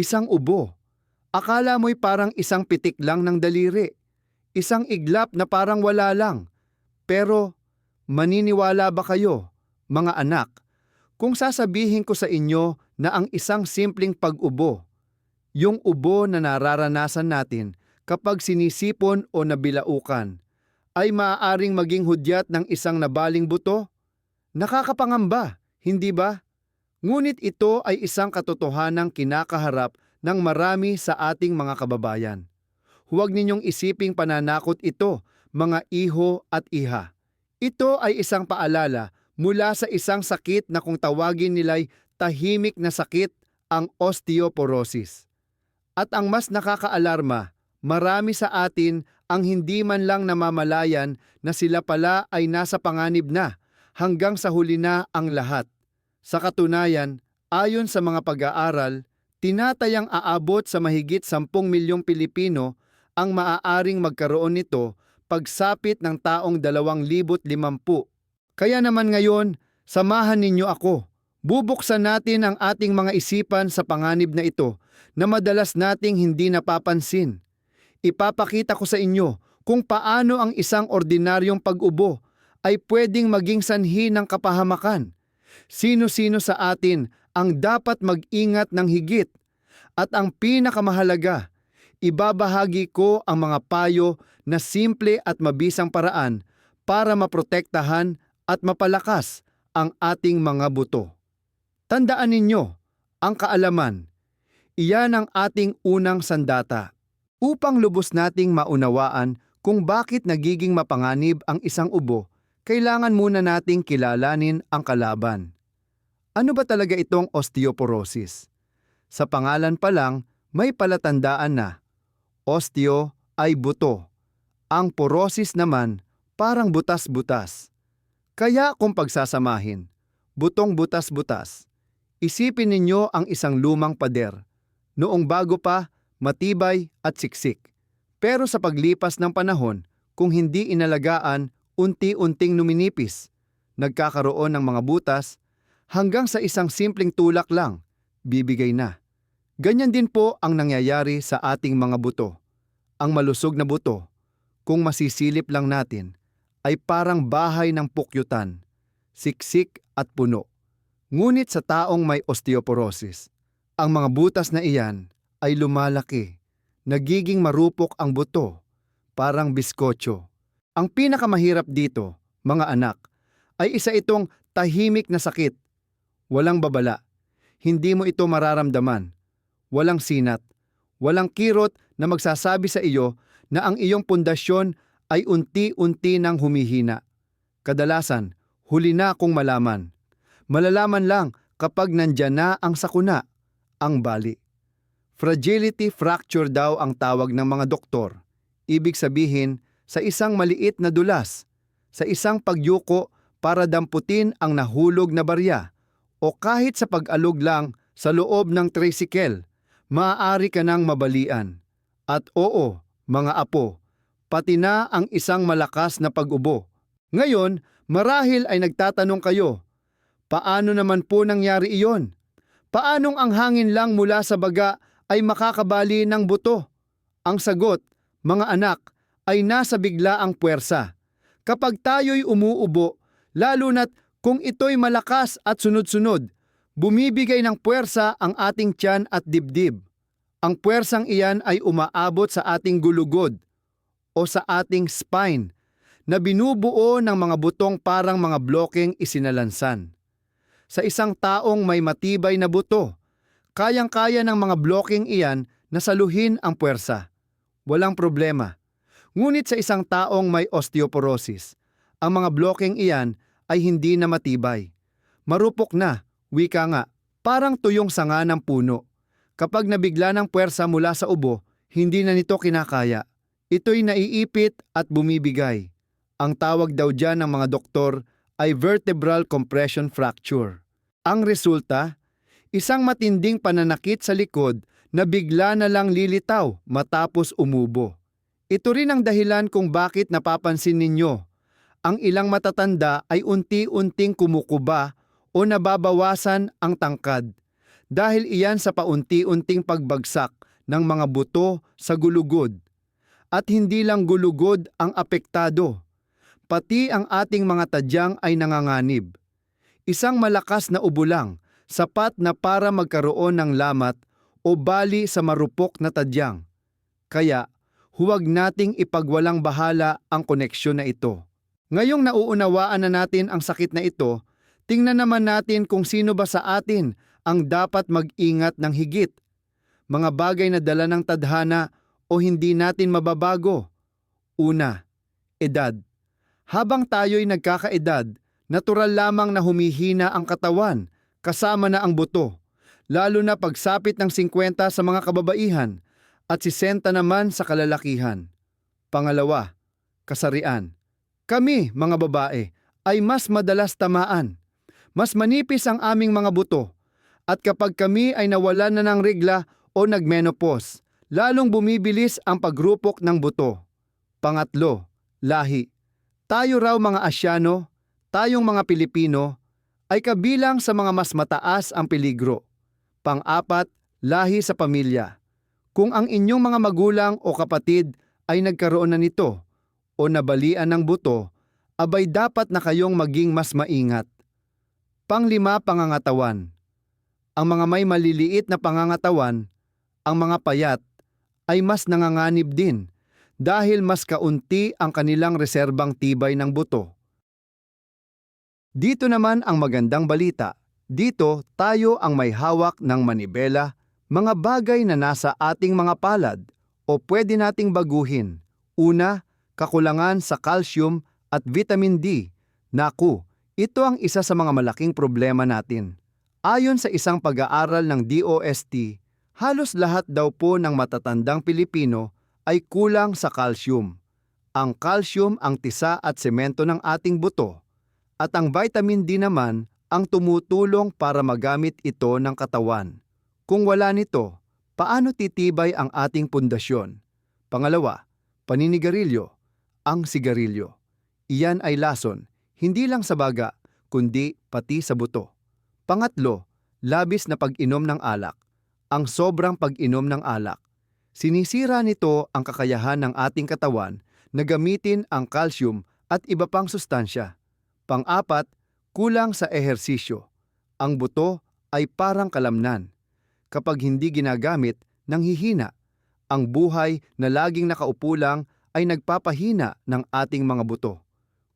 Isang ubo. Akala mo'y parang isang pitik lang ng daliri. Isang iglap na parang wala lang. Pero, maniniwala ba kayo, mga anak, kung sasabihin ko sa inyo na ang isang simpleng pag-ubo, yung ubo na nararanasan natin kapag sinisipon o nabilaukan, ay maaaring maging hudyat ng isang nabaling buto? Nakakapangamba, hindi ba? Ngunit ito ay isang katotohanang kinakaharap ng marami sa ating mga kababayan. Huwag ninyong isiping pananakot ito, mga iho at iha. Ito ay isang paalala mula sa isang sakit na kung tawagin nila'y tahimik na sakit, ang osteoporosis. At ang mas nakakaalarma, marami sa atin ang hindi man lang namamalayan na sila pala ay nasa panganib na hanggang sa huli na ang lahat. Sa katunayan, ayon sa mga pag-aaral, tinatayang aabot sa mahigit 10 milyong Pilipino ang maaaring magkaroon nito pagsapit ng taong 2050. Kaya naman ngayon, samahan ninyo ako. Bubuksan natin ang ating mga isipan sa panganib na ito na madalas nating hindi napapansin. Ipapakita ko sa inyo kung paano ang isang ordinaryong pag-ubo ay pwedeng maging sanhi ng kapahamakan. Sino-sino sa atin ang dapat mag-ingat ng higit at ang pinakamahalaga, ibabahagi ko ang mga payo na simple at mabisang paraan para maprotektahan at mapalakas ang ating mga buto. Tandaan ninyo, ang kaalaman, iyan ang ating unang sandata. Upang lubos nating maunawaan kung bakit nagiging mapanganib ang isang ubo, kailangan muna nating kilalanin ang kalaban. Ano ba talaga itong osteoporosis? Sa pangalan pa lang, may palatandaan na. Osteo ay buto. Ang porosis naman, parang butas-butas. Kaya kung pagsasamahin, butong butas-butas, isipin ninyo ang isang lumang pader. Noong bago pa, matibay at siksik. Pero sa paglipas ng panahon, kung hindi inalagaan, unti-unting numinipis. Nagkakaroon ng mga butas hanggang sa isang simpleng tulak lang, bibigay na. Ganyan din po ang nangyayari sa ating mga buto. Ang malusog na buto, kung masisilip lang natin, ay parang bahay ng pukyutan, siksik at puno. Ngunit sa taong may osteoporosis, ang mga butas na iyan ay lumalaki, nagiging marupok ang buto, parang biskotso. Ang pinakamahirap dito, mga anak, ay isa itong tahimik na sakit. Walang babala. Hindi mo ito mararamdaman. Walang sinat. Walang kirot na magsasabi sa iyo na ang iyong pundasyon ay unti-unti nang humihina. Kadalasan, huli na kung malaman. Malalaman lang kapag nandyan na ang sakuna, ang bali. Fragility fracture daw ang tawag ng mga doktor. Ibig sabihin, sa isang maliit na dulas, sa isang pagyuko para damputin ang nahulog na barya, o kahit sa pag-alog lang sa loob ng tricycle, maaari ka nang mabalian. At oo, mga apo, pati na ang isang malakas na pag-ubo. Ngayon, marahil ay nagtatanong kayo, paano naman po nangyari iyon? Paanong ang hangin lang mula sa baga ay makakabali ng buto? Ang sagot, mga anak, ay nasa biglaang puwersa. Kapag tayo'y umuubo, lalo na't kung ito'y malakas at sunod-sunod, bumibigay ng puwersa ang ating tiyan at dibdib. Ang puwersang iyan ay umaabot sa ating gulugod o sa ating spine na binubuo ng mga butong parang mga blokeng isinalansan. Sa isang taong may matibay na buto, kayang-kaya ng mga blokeng iyan na saluhin ang puwersa. Walang problema. Ngunit sa isang taong may osteoporosis, ang mga blokeng iyan ay hindi na matibay. Marupok na, wika nga, parang tuyong sanga ng puno. Kapag nabigla ng puwersa mula sa ubo, hindi na nito kinakaya. Ito'y naiipit at bumibigay. Ang tawag daw dyan ng mga doktor ay vertebral compression fracture. Ang resulta, isang matinding pananakit sa likod na bigla na lang lilitaw matapos umubo. Ito rin ang dahilan kung bakit napapansin ninyo. Ang ilang matatanda ay unti-unting kumukuba o nababawasan ang tangkad dahil iyan sa paunti-unting pagbagsak ng mga buto sa gulugod. At hindi lang gulugod ang apektado, pati ang ating mga tadyang ay nanganganib. Isang malakas na ubulang, sapat na para magkaroon ng lamat o bali sa marupok na tadyang. Kaya, huwag nating ipagwalang bahala ang koneksyon na ito. Ngayong nauunawaan na natin ang sakit na ito, tingnan naman natin kung sino ba sa atin ang dapat mag-ingat ng higit. Mga bagay na dala ng tadhana o hindi natin mababago. Una, edad. Habang tayo'y nagkakaedad, natural lamang na humihina ang katawan, kasama na ang buto, lalo na pagsapit ng 50 sa mga kababaihan at 60 naman sa kalalakihan. Pangalawa, kasarian. Kami, mga babae, ay mas madalas tamaan. Mas manipis ang aming mga buto. At kapag kami ay nawalan na ng regla o nagmenopause, lalong bumibilis ang pagrupok ng buto. Pangatlo, lahi. Tayo raw mga Asyano, tayong mga Pilipino, ay kabilang sa mga mas mataas ang peligro. Pang-apat, lahi sa pamilya. Kung ang inyong mga magulang o kapatid ay nagkaroon na nito o nabalian ng buto, abay dapat na kayong maging mas maingat. Panglima, pangangatawan. Ang mga may maliliit na pangangatawan, ang mga payat, ay mas nanganganib din dahil mas kaunti ang kanilang reserbang tibay ng buto. Dito naman ang magandang balita. Dito tayo ang may hawak ng manibela, mga bagay na nasa ating mga palad o pwede nating baguhin. Una, kakulangan sa calcium at vitamin D. Naku, ito ang isa sa mga malaking problema natin. Ayon sa isang pag-aaral ng DOST, halos lahat daw po ng matatandang Pilipino ay kulang sa calcium. Ang calcium ang tisa at semento ng ating buto, at ang vitamin D naman ang tumutulong para magamit ito ng katawan. Kung wala nito, paano titibay ang ating pundasyon? Pangalawa, paninigarilyo, ang sigarilyo. Iyan ay lason, hindi lang sa baga, kundi pati sa buto. Pangatlo, labis na pag-inom ng alak, ang sobrang pag-inom ng alak. Sinisira nito ang kakayahan ng ating katawan na gamitin ang calcium at iba pang sustansya. Pang-apat, kulang sa ehersisyo. Ang buto ay parang kalamnan. Kapag hindi ginagamit, nanghihina. Ang buhay na laging nakaupo lang ay nagpapahina ng ating mga buto.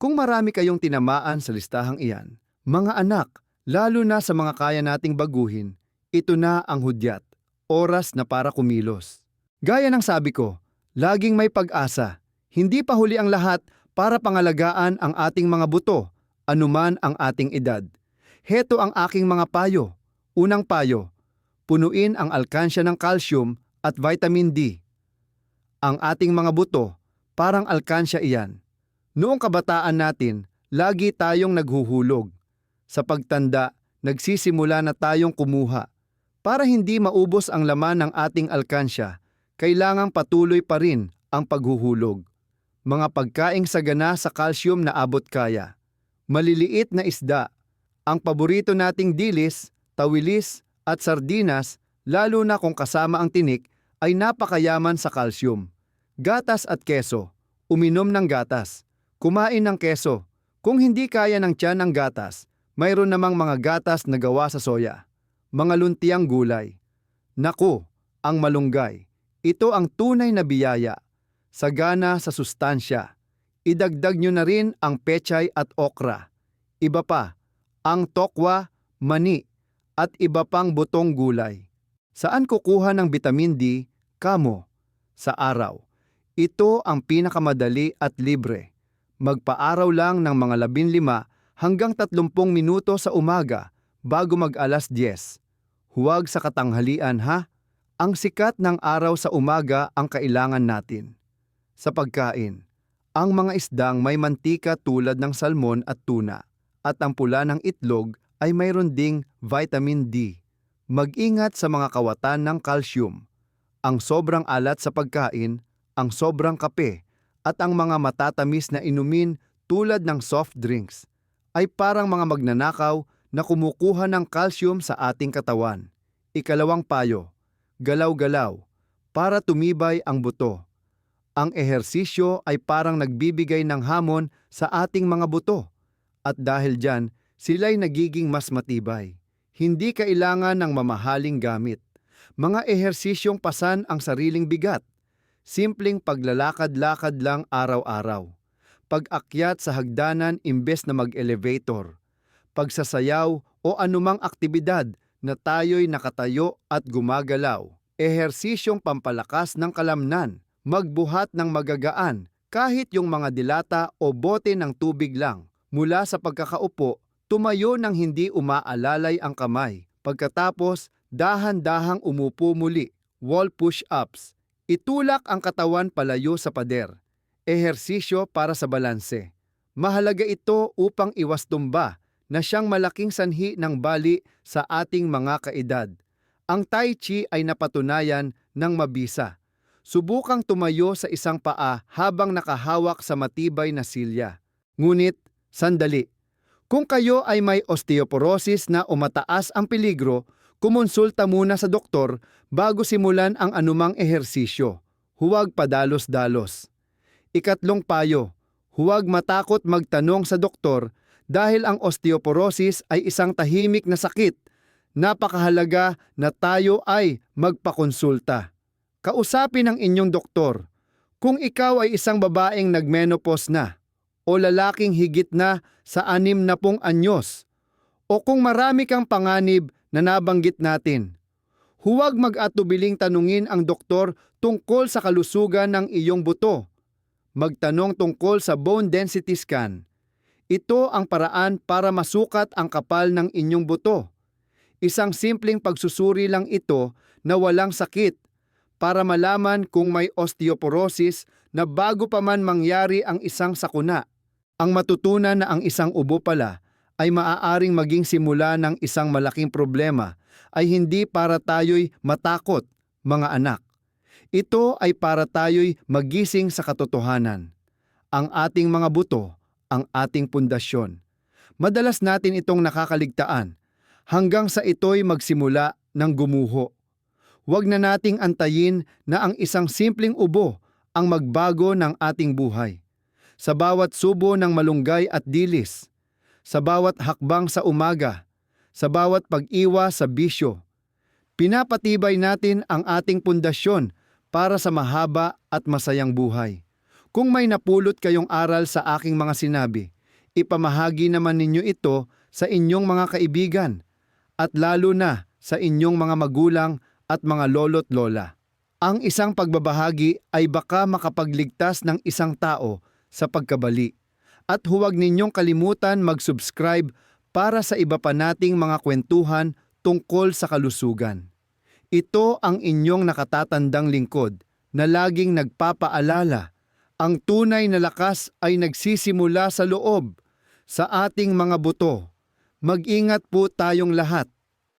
Kung marami kayong tinamaan sa listahang iyan, mga anak, lalo na sa mga kaya nating baguhin, ito na ang hudyat, oras na para kumilos. Gaya ng sabi ko, laging may pag-asa. Hindi pa huli ang lahat para pangalagaan ang ating mga buto, anuman ang ating edad. Heto ang aking mga payo. Unang payo, punuin ang alkansya ng calcium at vitamin D. Ang ating mga buto, parang alkansya iyan. Noong kabataan natin, lagi tayong naghuhulog. Sa pagtanda, nagsisimula na tayong kumuha. Para hindi maubos ang laman ng ating alkansya, kailangang patuloy pa rin ang paghuhulog. Mga pagkaing sagana sa calcium na abot kaya. Maliliit na isda. Ang paborito nating dilis, tawilis at sardinas, lalo na kung kasama ang tinik, ay napakayaman sa calcium. Gatas at keso. Uminom ng gatas. Kumain ng keso. Kung hindi kaya ng tiyan ng gatas, mayroon namang mga gatas na gawa sa soya. Mga luntiang gulay. Naku, ang malunggay. Ito ang tunay na biyaya. Sagana sa sustansya. Idagdag nyo na rin ang pechay at okra. Iba pa, ang tokwa, mani, at iba pang butong gulay. Saan kukuha ng vitamin D? Kamo. Sa araw. Ito ang pinakamadali at libre. Magpaaraw lang ng mga 15 hanggang 30 minuto sa umaga bago mag alas 10. Huwag sa katanghalian ha. Ang sikat ng araw sa umaga ang kailangan natin. Sa pagkain, ang mga isdang may mantika tulad ng salmon at tuna at ang pula ng itlog ay mayroon ding vitamin D. Mag-ingat sa mga kawatan ng calcium. Ang sobrang alat sa pagkain, ang sobrang kape, at ang mga matatamis na inumin tulad ng soft drinks ay parang mga magnanakaw na kumukuha ng calcium sa ating katawan. Ikalawang payo, galaw-galaw, para tumibay ang buto. Ang ehersisyo ay parang nagbibigay ng hamon sa ating mga buto. At dahil dyan, sila'y nagiging mas matibay. Hindi kailangan ng mamahaling gamit. Mga ehersisyong pasan ang sariling bigat. Simpleng paglalakad-lakad lang araw-araw. Pag-akyat sa hagdanan imbes na mag-elevator. Pagsasayaw o anumang aktibidad na tayo'y nakatayo at gumagalaw. Ehersisyong pampalakas ng kalamnan. Magbuhat ng magagaan kahit yung mga dilata o bote ng tubig lang. Mula sa pagkakaupo, tumayo ng hindi umaalalay ang kamay. Pagkatapos, dahan-dahang umupo muli. Wall push-ups. Itulak ang katawan palayo sa pader. Ehersisyo para sa balanse. Mahalaga ito upang iwas tumba na siyang malaking sanhi ng bali sa ating mga kaedad. Ang Tai Chi ay napatunayan ng mabisa. Subukang tumayo sa isang paa habang nakahawak sa matibay na silya. Ngunit, sandali. Kung kayo ay may osteoporosis na umataas ang peligro, kumonsulta muna sa doktor bago simulan ang anumang ehersisyo. Huwag padalos-dalos. Ikatlong payo, huwag matakot magtanong sa doktor dahil ang osteoporosis ay isang tahimik na sakit. Napakahalaga na tayo ay magpakonsulta. Kausapin ang inyong doktor. Kung ikaw ay isang babaeng nagmenopause na o lalaking higit na sa anim na pong anyos o kung marami kang panganib na nabanggit natin. Huwag mag-atubiling tanungin ang doktor tungkol sa kalusugan ng iyong buto. Magtanong tungkol sa bone density scan. Ito ang paraan para masukat ang kapal ng inyong buto. Isang simpleng pagsusuri lang ito na walang sakit para malaman kung may osteoporosis na bago pa man mangyari ang isang sakuna. Ang matutunan na ang isang ubo pala ay maaaring maging simula ng isang malaking problema ay hindi para tayo'y matakot, mga anak. Ito ay para tayo'y magising sa katotohanan. Ang ating mga buto, ang ating pundasyon. Madalas natin itong nakakaligtaan hanggang sa ito'y magsimula ng gumuho. Huwag na nating antayin na ang isang simpleng ubo ang magbago ng ating buhay. Sa bawat subo ng malunggay at dilis, sa bawat hakbang sa umaga, sa bawat pag-iwa sa bisyo, pinapatibay natin ang ating pundasyon para sa mahaba at masayang buhay. Kung may napulot kayong aral sa aking mga sinabi, ipamahagi naman ninyo ito sa inyong mga kaibigan at lalo na sa inyong mga magulang at mga lolo't lola. Ang isang pagbabahagi ay baka makapagligtas ng isang tao sa pagkabali. At huwag ninyong kalimutan mag-subscribe para sa iba pa nating mga kwentuhan tungkol sa kalusugan. Ito ang inyong nakatatandang lingkod na laging nagpapaalala. Ang tunay na lakas ay nagsisimula sa loob, sa ating mga buto. Mag-ingat po tayong lahat.